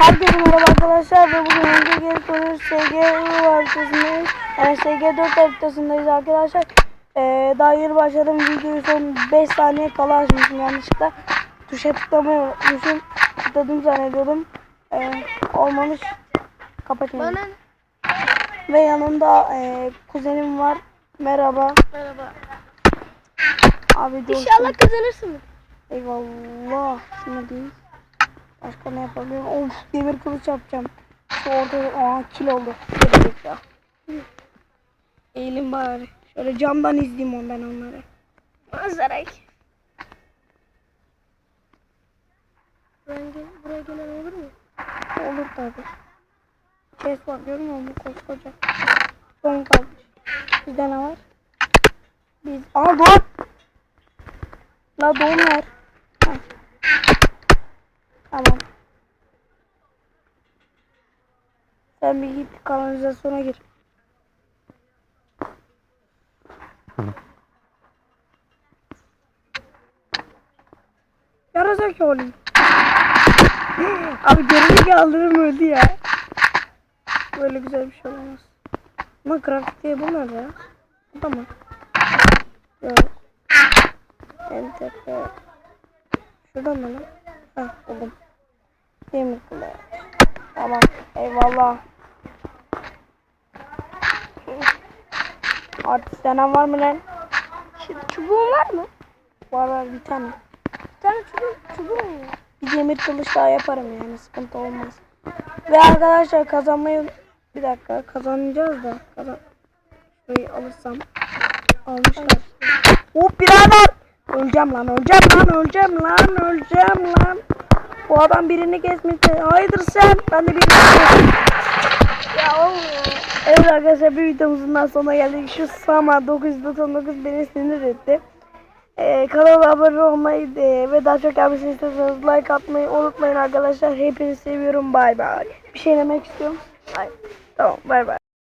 Herkese merhaba arkadaşlar ve bugün önce geri soruyoruz SG haritasındayız. Yani SG 4 haritasındayız arkadaşlar. Ee, daha yeni başladım videoyu son 5 saniye kala açmışım yanlışlıkla. Tuşa tıklamayı unutmuşum. Tıkladım zannediyordum. Ee, olmamış. Kapatayım. Bana Ve yanımda e, kuzenim var. Merhaba. merhaba. Abi. İnşallah kazanırsınız. Eyvallah. Şunu değil. Başka ne yapabilirim? Of demir kılıç yapacağım. Şu ortada aa kil oldu. Eğilim bari. Şöyle camdan izleyeyim on ben onları. Manzara. Buraya, gel, buraya gelen olur mu? Olur tabi. Chest var görmüyor musun? Koskoca. Son kalmış. Bizde ne var? Biz... Aa doğum. La doğum ver. Tamam. Sen bir git kanalizasyona gir. Yarasa olayım. Abi geri kaldırım öldü ya. Böyle güzel bir şey olamaz. Ama grafik diye bu nerede ya? Bu da mı? Yok. En tepe. Şurada mı lan? Hah buldum. Demir kule. Tamam. Eyvallah. Artist denen var mı lan? Şimdi çubuğun var mı? Var var bir tane. Bir tane çubuğun mu? var? Bir demir kılıç daha yaparım yani sıkıntı olmaz. Ve arkadaşlar kazanmayı bir dakika kazanacağız da kazan şurayı alırsam almışlar. Hop birader öleceğim lan öleceğim lan öleceğim lan öleceğim lan. Bu adam birini kesmişti. Hayırdır sen? Ben de birini kestim. Ya olmuyor. Evet arkadaşlar bir videomuzun daha sonuna geldik. Şu Sama 999 beni sinir etti. Ee, kanala abone olmayı e, ve daha çok gelmesini istiyorsanız like atmayı unutmayın arkadaşlar. Hepinizi seviyorum. Bay bay. Bir şey demek istiyorum. Hayır. Tamam bay bay.